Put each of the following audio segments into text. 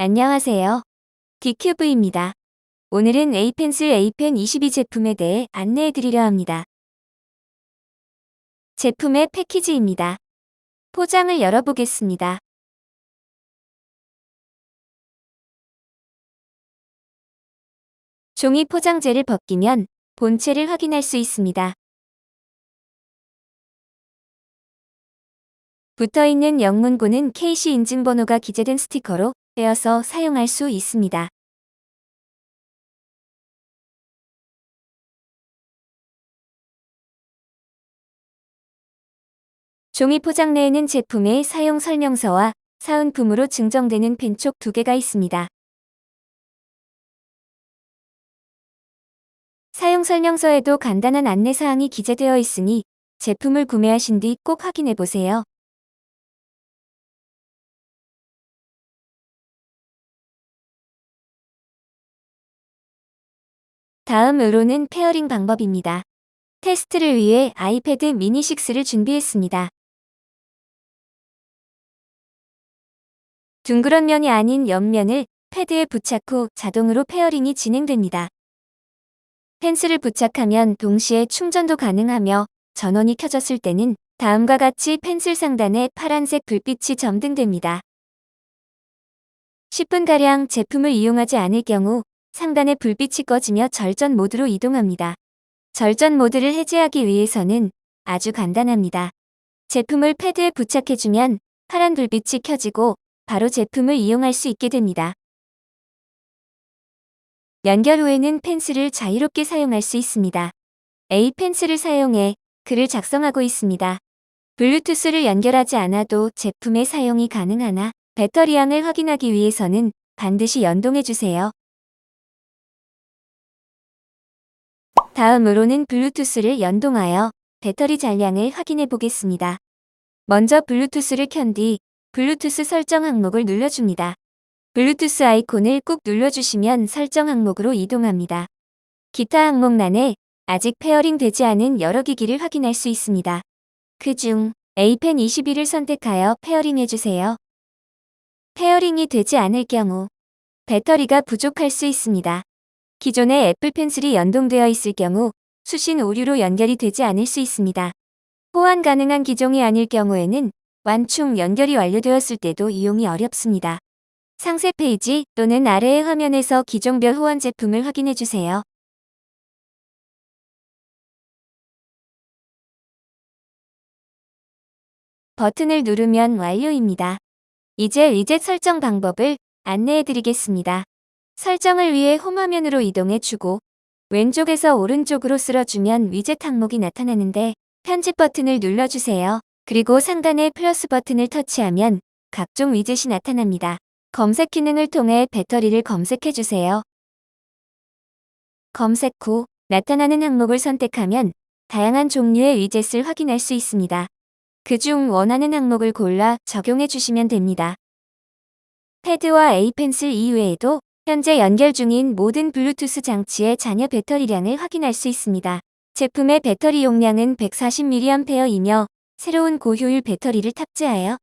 안녕하세요. 디큐브입니다. 오늘은 에이펜슬 에이펜 22 제품에 대해 안내해 드리려 합니다. 제품의 패키지입니다. 포장을 열어보겠습니다. 종이 포장재를 벗기면 본체를 확인할 수 있습니다. 붙어있는 영문고는 KC 인증번호가 기재된 스티커로 떼어서 사용할 수 있습니다. 종이 포장 내에는 제품의 사용 설명서와 사은품으로 증정되는 펜촉 두 개가 있습니다. 사용 설명서에도 간단한 안내사항이 기재되어 있으니 제품을 구매하신 뒤 꼭 확인해 보세요. 다음 으로는 페어링 방법입니다. 테스트를 위해 아이패드 미니 6를 준비했습니다. 둥그런 면이 아닌 옆면을 패드에 부착 후 자동으로 페어링이 진행됩니다. 펜슬을 부착하면 동시에 충전도 가능하며 전원이 켜졌을 때는 다음과 같이 펜슬 상단에 파란색 불빛이 점등됩니다. 10분가량 제품을 이용하지 않을 경우 상단의 불빛이 꺼지며 절전 모드로 이동합니다. 절전 모드를 해제하기 위해서는 아주 간단합니다. 제품을 패드에 부착해주면 파란 불빛이 켜지고 바로 제품을 이용할 수 있게 됩니다. 연결 후에는 펜슬을 자유롭게 사용할 수 있습니다. A 펜슬을 사용해 글을 작성하고 있습니다. 블루투스를 연결하지 않아도 제품의 사용이 가능하나 배터리 양을 확인하기 위해서는 반드시 연동해 주세요. 다음으로는 블루투스를 연동하여 배터리 잔량을 확인해 보겠습니다. 먼저 블루투스를 켠 뒤 블루투스 설정 항목을 눌러줍니다. 블루투스 아이콘을 꾹 눌러주시면 설정 항목으로 이동합니다. 기타 항목란에 아직 페어링 되지 않은 여러 기기를 확인할 수 있습니다. 그중 A펜 21을 선택하여 페어링 해주세요. 페어링이 되지 않을 경우 배터리가 부족할 수 있습니다. 기존의 애플 펜슬이 연동되어 있을 경우 수신 오류로 연결이 되지 않을 수 있습니다. 호환 가능한 기종이 아닐 경우에는 완충 연결이 완료되었을 때도 이용이 어렵습니다. 상세 페이지 또는 아래의 화면에서 기종별 호환 제품을 확인해 주세요. 버튼을 누르면 완료입니다. 이제 리젯 설정 방법을 안내해 드리겠습니다. 설정을 위해 홈화면으로 이동해 주고 왼쪽에서 오른쪽으로 쓸어주면 위젯 항목이 나타나는데 편집 버튼을 눌러주세요. 그리고 상단의 플러스 버튼을 터치하면 각종 위젯이 나타납니다. 검색 기능을 통해 배터리를 검색해 주세요. 검색 후 나타나는 항목을 선택하면 다양한 종류의 위젯을 확인할 수 있습니다. 그 중 원하는 항목을 골라 적용해 주시면 됩니다. 패드와 A펜슬 이외에도 현재 연결 중인 모든 블루투스 장치의 잔여 배터리량을 확인할 수 있습니다. 제품의 배터리 용량은 140mAh이며 새로운 고효율 배터리를 탑재하여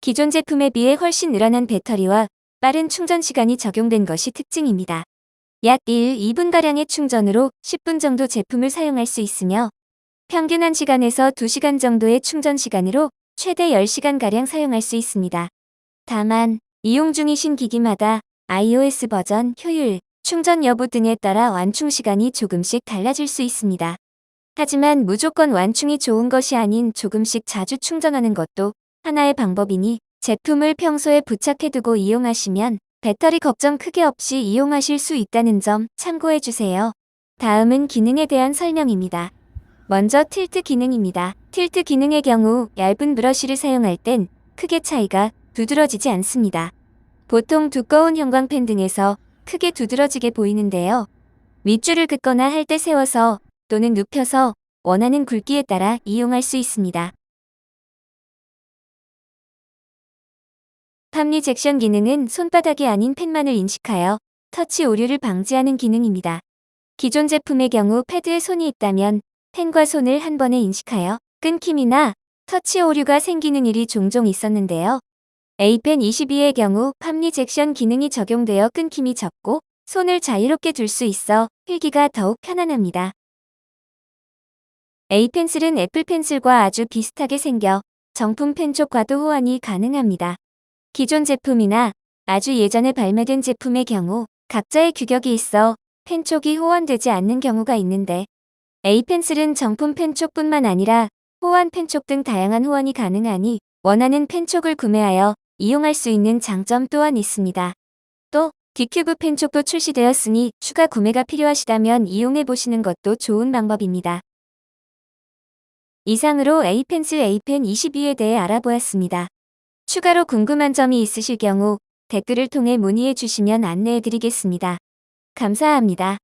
기존 제품에 비해 훨씬 늘어난 배터리와 빠른 충전 시간이 적용된 것이 특징입니다. 약 1, 2분가량의 충전으로 10분 정도 제품을 사용할 수 있으며 평균 1시간에서 2시간 정도의 충전 시간으로 최대 10시간가량 사용할 수 있습니다. 다만 이용 중이신 기기마다 iOS 버전, 효율, 충전 여부 등에 따라 완충 시간이 조금씩 달라질 수 있습니다. 하지만 무조건 완충이 좋은 것이 아닌 조금씩 자주 충전하는 것도 하나의 방법이니 제품을 평소에 부착해두고 이용하시면 배터리 걱정 크게 없이 이용하실 수 있다는 점 참고해주세요. 다음은 기능에 대한 설명입니다. 먼저 틸트 기능입니다. 틸트 기능의 경우 얇은 브러쉬를 사용할 땐 크게 차이가 두드러지지 않습니다. 보통 두꺼운 형광펜 등에서 크게 두드러지게 보이는데요. 밑줄을 긋거나 할 때 세워서 또는 눕혀서 원하는 굵기에 따라 이용할 수 있습니다. 팜리 잭션 기능은 손바닥이 아닌 펜만을 인식하여 터치 오류를 방지하는 기능입니다. 기존 제품의 경우 패드에 손이 있다면 펜과 손을 한 번에 인식하여 끊김이나 터치 오류가 생기는 일이 종종 있었는데요. A펜 22의 경우 팜리 잭션 기능이 적용되어 끊김이 적고 손을 자유롭게 둘 수 있어 필기가 더욱 편안합니다. A펜슬은 애플 펜슬과 아주 비슷하게 생겨 정품 펜촉과도 호환이 가능합니다. 기존 제품이나 아주 예전에 발매된 제품의 경우 각자의 규격이 있어 펜촉이 호환되지 않는 경우가 있는데 A펜슬은 정품 펜촉뿐만 아니라 호환 펜촉 등 다양한 호환이 가능하니 원하는 펜촉을 구매하여 이용할 수 있는 장점 또한 있습니다. 또 디큐브 펜촉도 출시되었으니 추가 구매가 필요하시다면 이용해 보시는 것도 좋은 방법입니다. 이상으로 A펜슬 A펜 22에 대해 알아보았습니다. 추가로 궁금한 점이 있으실 경우 댓글을 통해 문의해 주시면 안내해 드리겠습니다. 감사합니다.